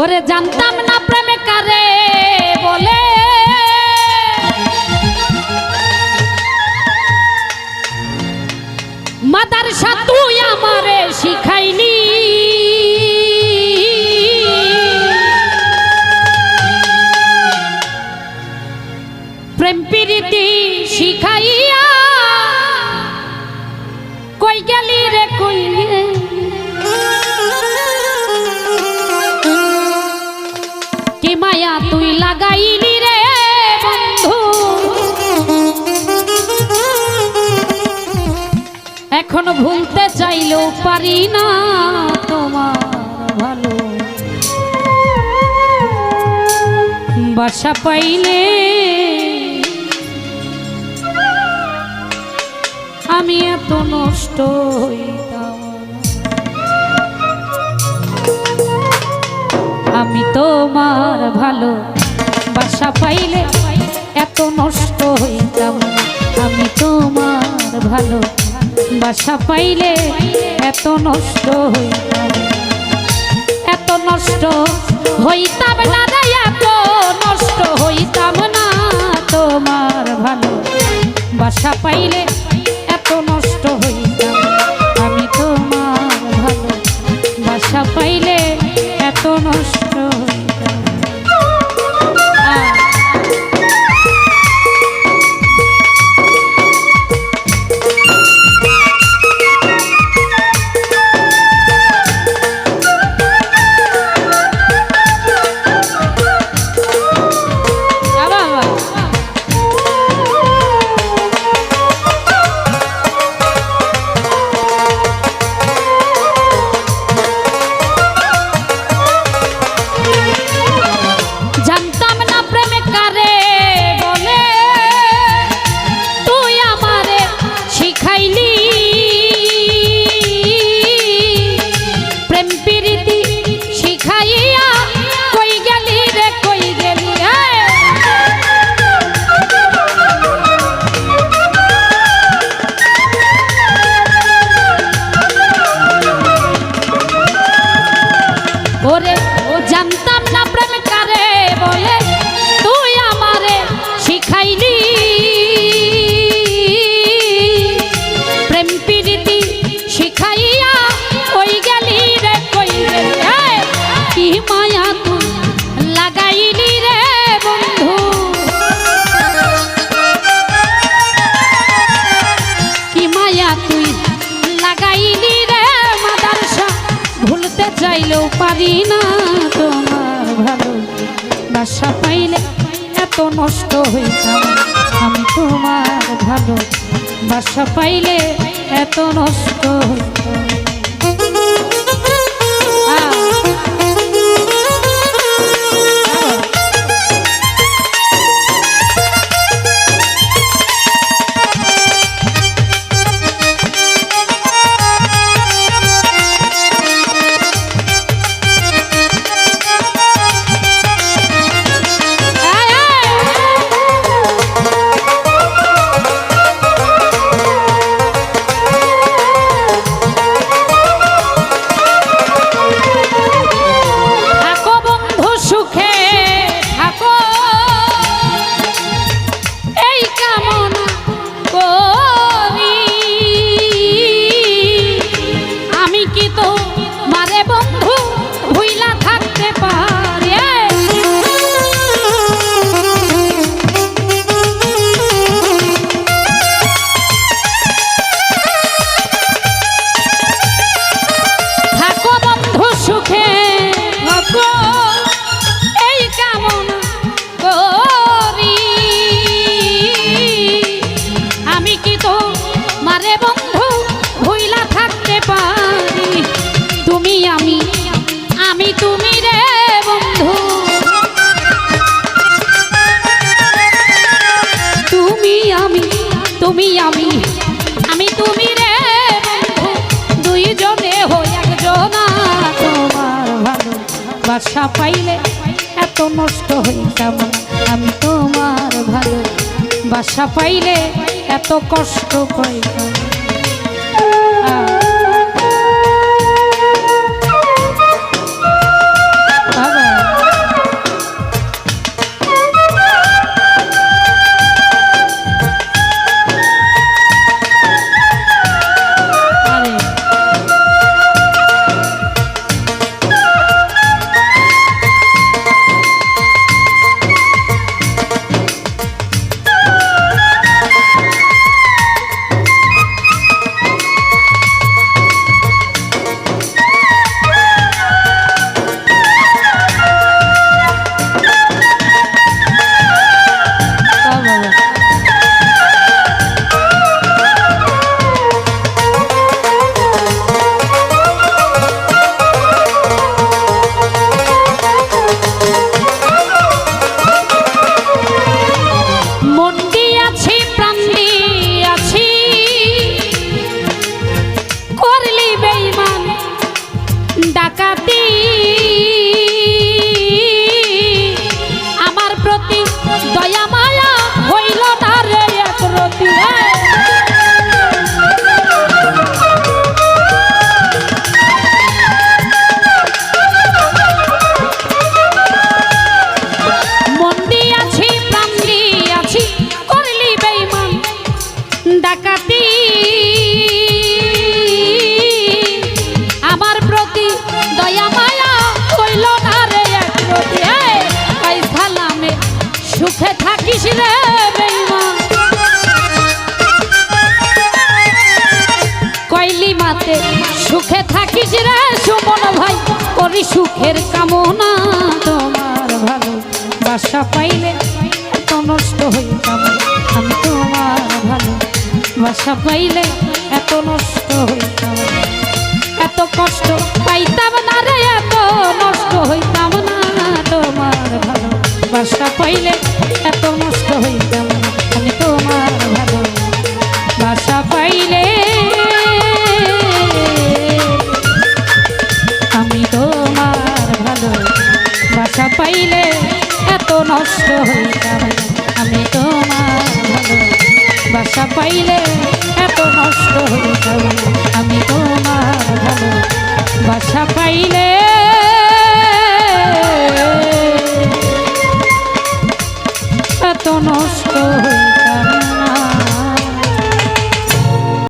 ওরে জানতাম না প্রেমে কারে বলে। মাদার সাথু আমারে শিখাইলি এখন ভুলতে চাইলেও পারি না তোমার ভালো। বাসা পাইলে আমি এত নষ্ট হইতাম। আমি তোমার ভালো। বাসা পাইলে এত নষ্ট হইতাম। আমি তোমার ভালো। বাসা পাইলে এত নষ্ট হইতাম। এত নষ্ট হইতাম না এত নষ্ট হইতাম না তোমার ভালো। বাসা পাইলে এত নষ্ট হইতাম। পারি না তোমার ভালো। বাসা পাইলে এত নষ্ট হইতাম। আমি তোমার ভালো। বাসা পাইলে এত নষ্ট হইতাম। বাসা পাইলে এত নষ্ট হইতাম। আমি তোমার ভালো বাসা পাইলে এত কষ্ট পাইতাম আমার প্রতি দয়া সুখে থাকিস রে সুমন ভাই, করি সুখের কামনা তোমার ভালো। বাসা পাইলে এত নষ্ট হইতাম আমি তোমার ভালো। বাসা পাইলে এত নষ্ট হইতাম এত কষ্ট